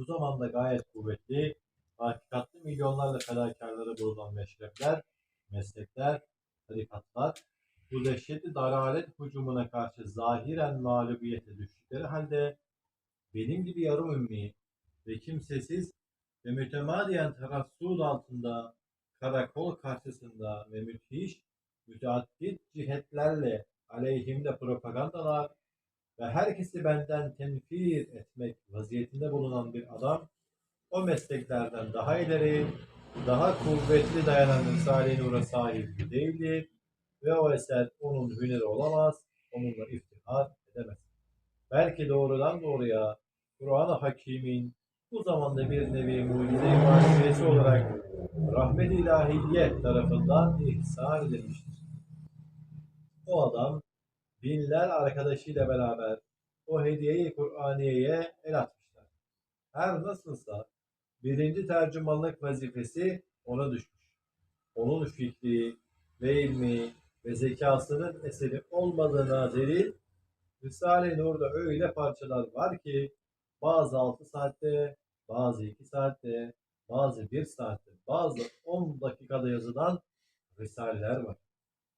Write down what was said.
Bu zamanda gayet kuvvetli, hakikatli milyonlarla fedakarları bulunan meşrepler, meslekler, tarikatlar, bu dehşetli dalalet hücumuna karşı zahiren mağlubiyete düştükleri halde benim gibi yarım ümmi ve kimsesiz ve mütemadiyen terassud altında karakol karşısında ve müthiş müteaddit cihetlerle aleyhimde propagandalar ve herkesi benden tenfir etmek adam o mesleklerden daha ileri, daha kuvvetli dayanan Risale-i sahip değildir ve o eser onun hüneri olamaz, onunla iftihar edemez. Belki doğrudan doğruya Kur'an-ı Hakîm'in bu zamanda bir nevi mucize-i maneviyesi olarak rahmet-i ilahiye tarafından ihsan edilmiştir. O adam binler arkadaşıyla beraber o hediyeyi Kur'aniye'ye el atmışlar. Her nasılsa birinci tercümanlık vazifesi ona düşmüş. Onun fikri ve ilmi ve zekasının eseri olmadığına delil Risale-i Nur'da öyle parçalar var ki bazı 6 saatte, bazı 2 saatte, bazı 1 saatte, bazı 10 dakikada yazılan risaleler var.